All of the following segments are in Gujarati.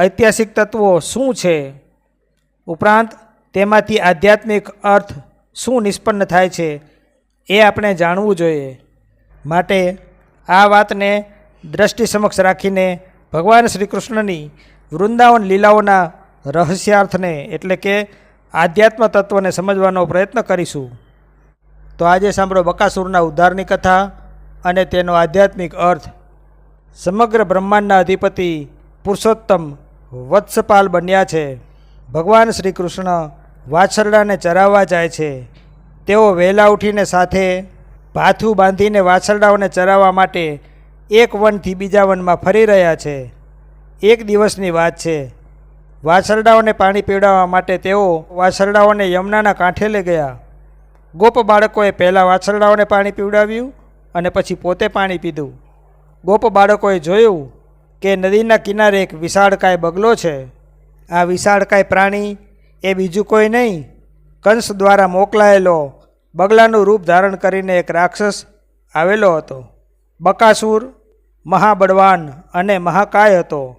ઐતિહાસિક તત્વો શું છે? ઉપરાંત તેમાંથી આધ્યાત્મિક અર્થ શું નિષ્પન્ન થાય છે એ આપણે જાણવું જોઈએ. માટે આ વાતને દ્રષ્ટિ સમક્ષ રાખીને ભગવાન શ્રી કૃષ્ણની વૃંદાવન લીલાઓના રહસ્યાર્થને એટલે કે આધ્યાત્મ તત્વને સમજવાનો પ્રયત્ન કરીશું. તો આજે સાંભળો બકાસુરના ઉદ્ધારની કથા અને તેનો આધ્યાત્મિક અર્થ. સમગ્ર બ્રહ્માંડના અધિપતિ પુરુષોત્તમ વત્સપાલ બન્યા છે. ભગવાન શ્રી કૃષ્ણ વાછરડાને ચરાવવા જાય છે. તેઓ વહેલા ઉઠીને સાથે ભાથું બાંધીને વાછરડાઓને ચરાવવા માટે એક વનથી બીજા વનમાં ફરી રહ્યા છે. એક દિવસની વાત છે. વાછરડાઓને પાણી પીવડાવવા માટે તેઓ વાછરડાઓને યમુનાના કાંઠે લઈ ગયા. ગોપ બાળકોએ પહેલાં વાછરડાઓને પાણી પીવડાવ્યું અને પછી પોતે પાણી પીધું. ગોપ બાળકોએ જોયું કે નદીના કિનારે એક વિશાળકાય બગલો છે. આ વિશાળકાય પ્રાણી એ બીજું કોઈ નહીં, કંસ દ્વારા મોકલાયેલો બગલાનું રૂપ ધારણ કરીને એક રાક્ષસ આવેલો હતો. બકાસુર, મહાબળવાન અને મહાકાય હતો.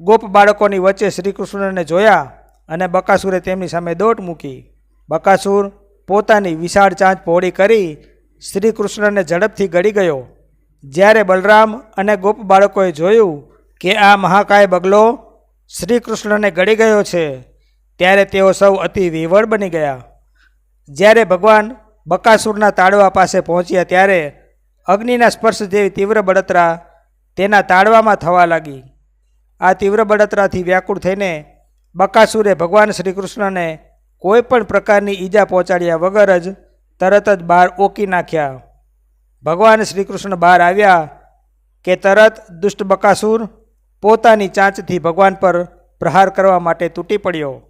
ગોપ બાળકોની વચ્ચે શ્રીકૃષ્ણને જોયા અને બકાસુરે તેમની સામે દોટ મૂકી. બકાસુર પોતાની વિશાળ ચાંચ પહોળી કરી શ્રીકૃષ્ણને ઝડપથી ગળી ગયો. જ્યારે બલરામ અને ગોપ બાળકોએ જોયું કે આ મહાકાય બગલો શ્રી કૃષ્ણને ગળી ગયો છે, ત્યારે તેઓ સૌ અતિ વિવળ બની ગયા. જ્યારે ભગવાન બકાસુરના તાળવા પાસે પહોંચ્યા ત્યારે અગ્નિના સ્પર્શ જેવી તીવ્ર બળતરા તેના તાળવામાં થવા લાગી. આ તીવ્ર બળતરાથી વ્યાકુળ થઈને બકાસુરે ભગવાન શ્રી કૃષ્ણને કોઈ પણ પ્રકારની ઈજા પહોંચાડ્યા વગર જ તરત જ બહાર ઓકી નાખ્યા. ભગવાન શ્રી કૃષ્ણ બહાર આવ્યા કે તરત દુષ્ટ બકાસુર પોતાની ચાંચથી ભગવાન પર પ્રહાર કરવા માટે તૂટી પડ્યો.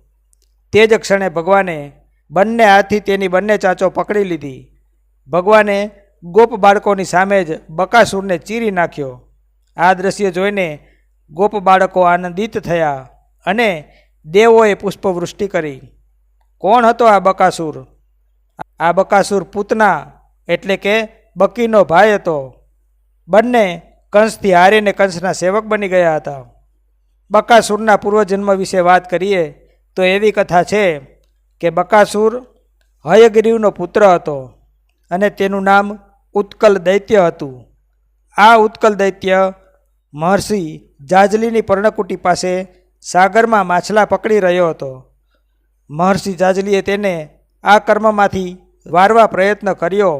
તે જ ક્ષણે ભગવાને બંને હાથથી તેની બંને ચાંચો પકડી લીધી. ભગવાને ગોપ બાળકોની સામે જ બકાસુરને ચીરી નાખ્યો. આ દ્રશ્ય જોઈને ગોપ બાળકો આનંદિત થયા અને દેવોએ પુષ્પવૃષ્ટિ કરી. કોણ હતો આ બકાસુર? આ બકાસુર પૂતના, એટલે કે બકીનો ભાઈ હતો. બંને કંસથી હારીને કંસના સેવક બની ગયા હતા. બકાસુરના પૂર્વજન્મ વિશે વાત કરીએ તો એવી કથા છે કે બકાસુર હયગ્રીવનો પુત્ર હતો અને તેનું નામ ઉત્કલ દૈત્ય હતું. આ ઉત્કલ દૈત્ય મહર્ષિ જાજલીની પર્ણકુટી પાસે સાગરમાં માછલા પકડી રહ્યો હતો. મહર્ષિ જાજલીએ તેને આ કર્મમાંથી વારવા પ્રયત્ન કર્યો,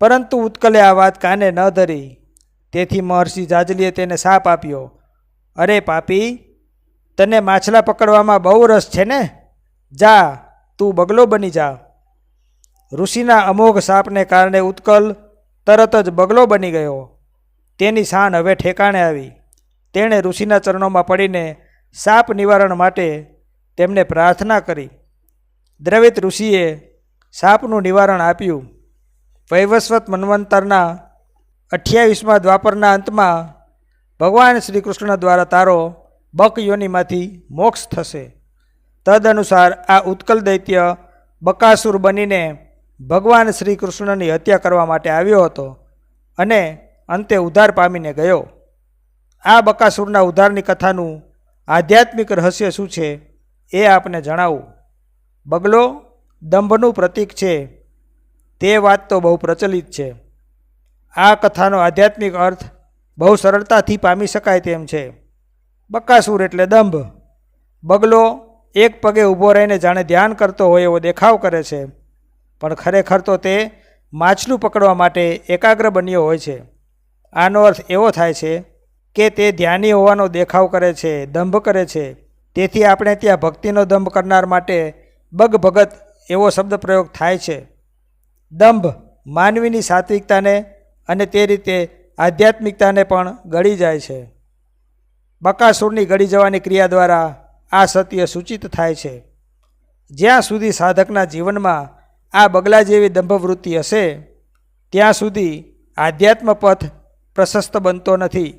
પરંતુ ઉત્કલે આ વાત કાને ન ધરી. તેથી મહર્ષિ જાજલીએ તેને શાપ આપ્યો. અરે પાપી, તને માછલા પકડવામાં બહુ રસ છે ને? જા, તું બગલો બની જા. ઋષિના અમોઘ સાપને કારણે ઉત્કલ તરત જ બગલો બની ગયો. તેની શાન હવે ઠેકાણે આવી. તેણે ઋષિના ચરણોમાં પડીને સાપ નિવારણ માટે તેમને પ્રાર્થના કરી. દ્રવિત ઋષિએ સાપનું નિવારણ આપ્યું. વૈવસ્વત મન્વંતરના અઠ્યાવીસમાં દ્વાપરના અંતમાં ભગવાન શ્રી કૃષ્ણ દ્વારા તારો બક યોનિમાંથી મોક્ષ થશે. તદનુસાર આ ઉત્કલ દૈત્ય બકાસુર બનીને ભગવાન શ્રી કૃષ્ણની હત્યા કરવા માટે આવ્યો હતો અને અંતે ઉદ્ધાર પામીને ગયો. આ બકાસુરના ઉદ્ધારની કથાનું આધ્યાત્મિક રહસ્ય શું છે એ આપને જણાવું. બગલો દંભનું પ્રતીક છે. તે વાત તો બહુ પ્રચલિત છે. આ કથાનો આધ્યાત્મિક અર્થ બહુ સરળતાથી પામી શકાય તેમ છે. બકાસુર એટલે દંભ. બગલો એક પગે ઊભો રહીને જાણે ધ્યાન કરતો હોય એવો દેખાવ કરે છે. પણ ખરેખર તો તે માછલું પકડવા માટે એકાગ્ર બન્યો હોય છે. આનો અર્થ એવો થાય છે કે તે ધ્યાની હોવાનો દેખાવ કરે છે, દંભ કરે છે. તેથી આપણે ત્યાં ભક્તિનો દંભ કરનાર માટે બગ ભગત એવો શબ્દ પ્રયોગ થાય છે. દંભ માનવીની સાત્વિકતાને અને તે રીતે આધ્યાત્મિકતાને પણ ગળી જાય છે. બકાસુરની ગળી જવાની ક્રિયા દ્વારા આ સત્ય સૂચિત થાય છે. જ્યાં સુધી સાધકના જીવનમાં આ બગલા જેવી દંભવૃત્તિ હશે, ત્યાં સુધી આધ્યાત્મ પથ પ્રશસ્ત બનતો નથી.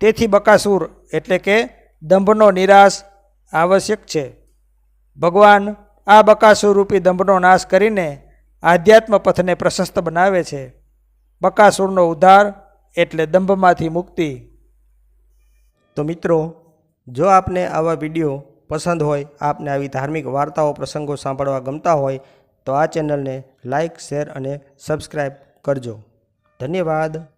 તેથી બકાસુર એટલે કે દંભનો નિરાશ આવશ્યક છે. ભગવાન આ બકાસુર રૂપી દંભનો નાશ કરીને આધ્યાત્મ પથને પ્રશસ્ત બનાવે છે. બકાસુરનો ઉદ્ધાર એટલે દંભમાંથી મુક્તિ. તો મિત્રો, જો આપને આવા વીડિયો પસંદ હોય, આપને આવી ધાર્મિક વાર્તાઓ, પ્રસંગો સાંભળવા ગમતા હોય, તો આ ચેનલને લાઇક શેર અને સબસ્ક્રાઈબ કરજો. ધન્યવાદ.